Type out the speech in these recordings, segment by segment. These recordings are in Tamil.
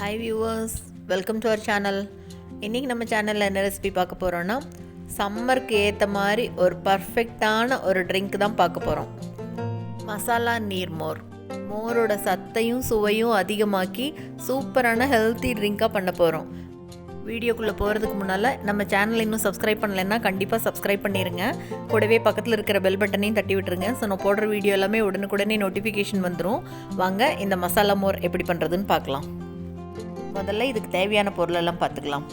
Hi viewers welcome to our channel இன்றைக்கி நம்ம சேனலில் என்ன ரெசிபி பார்க்க போகிறோன்னா சம்மருக்கு ஏற்ற மாதிரி ஒரு பர்ஃபெக்டான ஒரு ட்ரிங்க் தான் பார்க்க போகிறோம் மசாலா நீர் மோர். மோரோட சத்தையும் சுவையும் அதிகமாக்கி சூப்பரான ஹெல்த்தி ட்ரிங்காக பண்ண போகிறோம் வீடியோக்குள்ளே போகிறதுக்கு முன்னால் நம்ம சேனல் இன்னும் சப்ஸ்கிரைப் பண்ணலைன்னா கண்டிப்பாக சப்ஸ்கிரைப் பண்ணிடுங்க கூடவே பக்கத்தில் இருக்கிற பெல் பட்டனையும் தட்டி விட்டுருங்க. ஸோ நான் போடுற வீடியோ எல்லாமே உடனுக்குடனே நோட்டிஃபிகேஷன் வந்துடும் வாங்க இந்த மசாலா மோர் எப்படி பண்ணுறதுன்னு பார்க்கலாம். முதல்ல இதுக்கு தேவையான பொருளெல்லாம் பார்த்துக்கலாம்.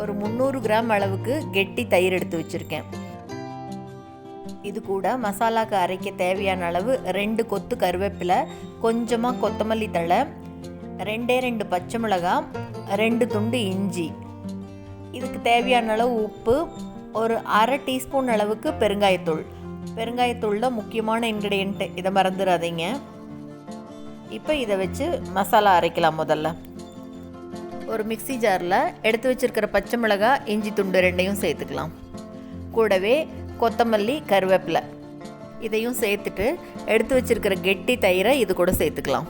ஒரு முந்நூறு கிராம் அளவுக்கு கெட்டி தயிர் எடுத்து வச்சுருக்கேன். இது கூட மசாலாக்கு அரைக்க தேவையான அளவு ரெண்டு கொத்து கருவேப்பிலை கொஞ்சமாக கொத்தமல்லி தழை ரெண்டே ரெண்டு பச்சை மிளகாய் ரெண்டு துண்டு இஞ்சி. இதுக்கு தேவையான அளவு உப்பு ஒரு அரை டீஸ்பூன் அளவுக்கு பெருங்காயத்தூள். பெருங்காயத்தூள் தான் முக்கியமான இன்க்ரீடியண்ட்டு இதை மறந்துடாதீங்க. இப்போ இதை வச்சு மசாலா அரைக்கலாம் முதல்ல. ஒரு மிக்ஸி ஜாரில் எடுத்து வச்சிருக்கிற பச்சை மிளகாய் இஞ்சி துண்டு ரெண்டையும் சேர்த்துக்கலாம். கூடவே கொத்தமல்லி கருவேப்பிலை. இதையும் சேர்த்துட்டு எடுத்து வச்சிருக்கிற கெட்டி தயிரை இது கூட சேர்த்துக்கலாம்.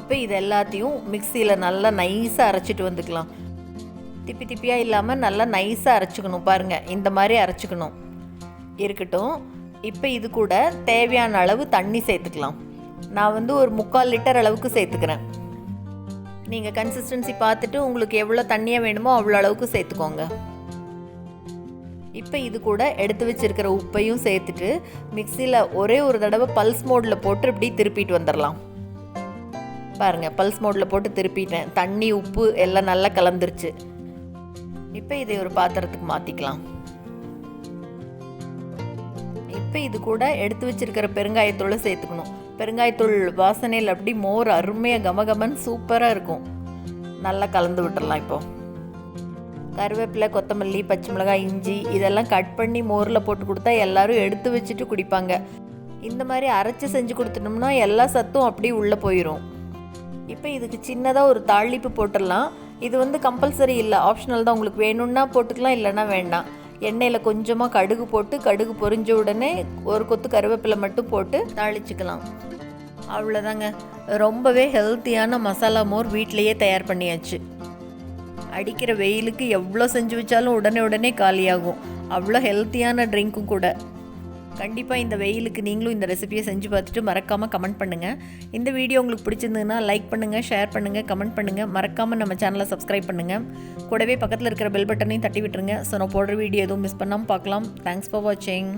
இப்போ இது எல்லாத்தையும் மிக்சியில் நல்லா நைஸாக அரைச்சிட்டு வந்துக்கலாம். திப்பி திப்பியாக இல்லாமல் நல்லா நைஸாக அரைச்சிக்கணும் பாருங்கள் இந்த மாதிரி அரைச்சிக்கணும். இருக்கட்டும். இப்போ இது கூட தேவையான அளவு தண்ணி சேர்த்துக்கலாம். நான் வந்து ஒரு முக்கால் லிட்டர் அளவுக்கு சேர்த்துக்கிறேன். நீங்கள் கன்சிஸ்டன்சி பார்த்துட்டு உங்களுக்கு எவ்வளோ தண்ணியாக வேணுமோ அவ்வளோ அளவுக்கு சேர்த்துக்கோங்க. இப்போ இது கூட எடுத்து வச்சிருக்கிற உப்பையும் சேர்த்துட்டு மிக்சியில் ஒரே ஒரு தடவை பல்ஸ் மோடில் போட்டு இப்படி திருப்பிட்டு வந்துடலாம் பாருங்கள் பல்ஸ் மோடில் போட்டு திருப்பிட்டேன். தண்ணி உப்பு எல்லாம் நல்லா கலந்துருச்சு. இப்போ இதை ஒரு பாத்திரத்துக்கு மாற்றிக்கலாம் இப்போ இது கூட எடுத்து வச்சிருக்கிற பெருங்காயத்தூளை சேர்த்துக்கணும். பெருங்காயத்தூள் வாசனையில் அப்படி மோர் அருமையாக கமகமன் சூப்பராக இருக்கும். நல்லா கலந்து விட்டுடலாம் இப்போது கருவேப்பிலை கொத்தமல்லி பச்சை மிளகாய் இஞ்சி இதெல்லாம் கட் பண்ணி மோரில் போட்டு கொடுத்தா எல்லாரும் எடுத்து வச்சுட்டு குடிப்பாங்க. இந்த மாதிரி அரைச்சி செஞ்சு கொடுத்துட்டோம்னா எல்லா சத்தும் அப்படியே உள்ளே போயிடும் இப்போ இதுக்கு சின்னதாக ஒரு தாளிப்பு போட்டுடலாம். இது வந்து கம்பல்சரி இல்லை. ஆப்ஷனல் தான். உங்களுக்கு வேணும்னா போட்டுக்கலாம் இல்லைன்னா வேண்டாம். எண்ணெயில் கொஞ்சமாக கடுகு போட்டு கடுகு பொரிஞ்ச உடனே ஒரு கொத்து கருவேப்பிலை மட்டும் போட்டு தாளிச்சுக்கலாம். அவ்வளோதாங்க ரொம்பவே ஹெல்த்தியான மசாலா மோர் வீட்டிலையே தயார் பண்ணியாச்சு. அடிக்கிற வெயிலுக்கு எவ்வளோ செஞ்சு வச்சாலும் உடனே உடனே காலியாகும். அவ்வளோ ஹெல்த்தியான ட்ரிங்க்கும் கூட. கண்டிப்பாக இந்த வெயிலுக்கு நீங்களும் இந்த ரெசிபியை செஞ்சு பார்த்துட்டு மறக்காமல் கமெண்ட் பண்ணுங்கள் இந்த வீடியோ உங்களுக்கு பிடிச்சிருந்ததுன்னா லைக் பண்ணுங்கள் ஷேர் பண்ணுங்கள் கமெண்ட் பண்ணுங்கள் மறக்காமல் நம்ம சேனலை சப்ஸ்கிரைப் பண்ணுங்கள் கூடவே பக்கத்தில் இருக்கிற பெல் பட்டனையும் தட்டி விட்டுருங்க. ஸோ நான் போடுற வீடியோ எதுவும் மிஸ் பண்ணாமல் பார்க்கலாம். தேங்க்ஸ் ஃபார் வாட்சிங்